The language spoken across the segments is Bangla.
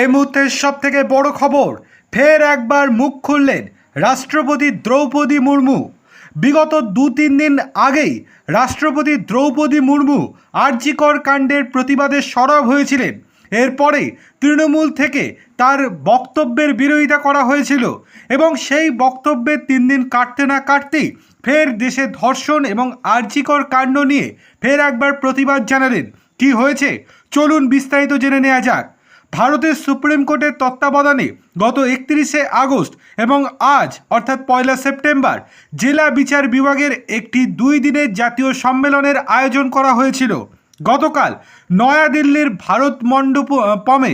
এই মুহূর্তের সব থেকে বড় খবর, ফের একবার মুখ খুললেন রাষ্ট্রপতি দ্রৌপদী মুর্মু। বিগত দু তিন দিন আগেই রাষ্ট্রপতি দ্রৌপদী মুর্মু আরজিকর কাণ্ডের প্রতিবাদে সরব হয়েছিলেন। এরপরে তৃণমূল থেকে তার বক্তব্যের বিরোধিতা করা হয়েছিল এবং সেই বক্তব্যের তিন দিন কাটতে না কাটতেই ফের দেশে ধর্ষণ এবং আর্জিকর কাণ্ড নিয়ে ফের একবার প্রতিবাদ জানালেন। কি হয়েছে? চলুন বিস্তারিত জেনে নেওয়া যাক। ভারতের সুপ্রিম কোর্টের তত্ত্বাবধানে গত একত্রিশে আগস্ট এবং আজ, অর্থাৎ পয়লা সেপ্টেম্বর, জেলা বিচার বিভাগের একটি দুই দিনের জাতীয় সম্মেলনের আয়োজন করা হয়েছিল। গতকাল নয়াদিল্লির ভারত মণ্ডপ পমে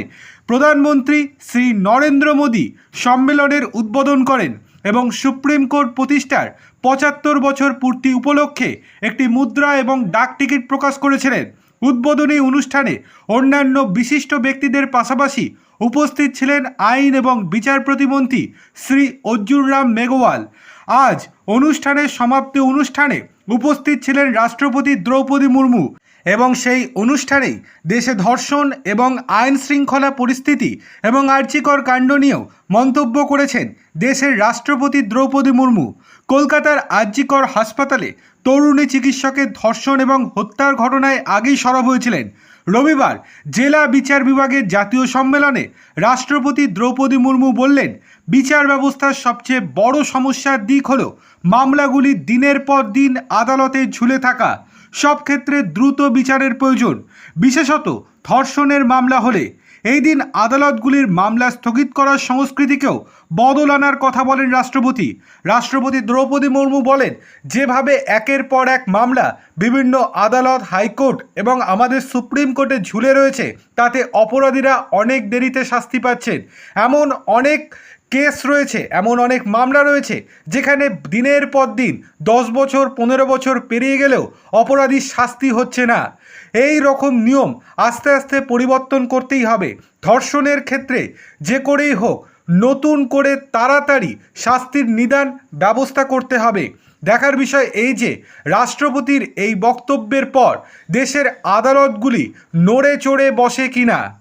প্রধানমন্ত্রী শ্রী নরেন্দ্র মোদী সম্মেলনের উদ্বোধন করেন এবং সুপ্রিম কোর্ট প্রতিষ্ঠার পঁচাত্তর বছর পূর্তি উপলক্ষে একটি মুদ্রা এবং ডাক টিকিট প্রকাশ করেছিলেন। উদ্বোধনী অনুষ্ঠানে অন্যান্য বিশিষ্ট ব্যক্তিদের পাশাপাশি উপস্থিত ছিলেন আইন এবং বিচার প্রতিমন্ত্রী শ্রী অর্জুন রাম মেঘওয়াল। আজ অনুষ্ঠানের সমাপ্তি অনুষ্ঠানে উপস্থিত ছিলেন রাষ্ট্রপতি দ্রৌপদী মুর্মু। এবং সেই অনুষ্ঠানেই দেশে ধর্ষণ এবং আইন শৃঙ্খলা পরিস্থিতি এবং আর্চিকর কাণ্ড নিয়েও মন্তব্য করেছেন দেশের রাষ্ট্রপতি দ্রৌপদী মুর্মু। কলকাতার আর্জিকর হাসপাতালে তরুণী চিকিৎসকের ধর্ষণ এবং হত্যার ঘটনায় আগেই সরব হয়েছিলেন। রবিবার জেলা বিচার বিভাগের জাতীয় সম্মেলনে রাষ্ট্রপতি দ্রৌপদী মুর্মু বললেন, বিচার ব্যবস্থার সবচেয়ে বড় সমস্যার দিক হল মামলাগুলি দিনের পর দিন আদালতে ঝুলে থাকা। সব ক্ষেত্রে দ্রুত বিচারের প্রয়োজন। বিশেষত ধর্ষণের মামলা হলে, এই দিন আদালতগুলির মামলা স্থগিত করার সংস্কৃতিকেও বদল আনার কথা বলেন রাষ্ট্রপতি। রাষ্ট্রপতি দ্রৌপদী মুর্মু বলেন, যেভাবে একের পর এক মামলা বিভিন্ন আদালত, হাইকোর্ট এবং আমাদের সুপ্রিম কোর্টে ঝুলে রয়েছে, তাতে অপরাধীরা অনেক দেরিতে শাস্তি পাচ্ছেন। এমন অনেক কেস রয়েছে, এমন অনেক মামলা রয়েছে, যেখানে দিনের পর দিন দশ বছর, পনেরো বছর পেরিয়ে গেলেও অপরাধীর শাস্তি হচ্ছে না। এই রকম নিয়ম আস্তে আস্তে পরিবর্তন করতেই হবে। ধর্ষণের ক্ষেত্রে যে করেই হোক, নতুন করে তাড়াতাড়ি শাস্তির নিদান ব্যবস্থা করতে হবে। দেখার বিষয় এই যে, রাষ্ট্রপতির এই বক্তব্যের পর দেশের আদালতগুলি নড়ে চড়ে বসে কিনা।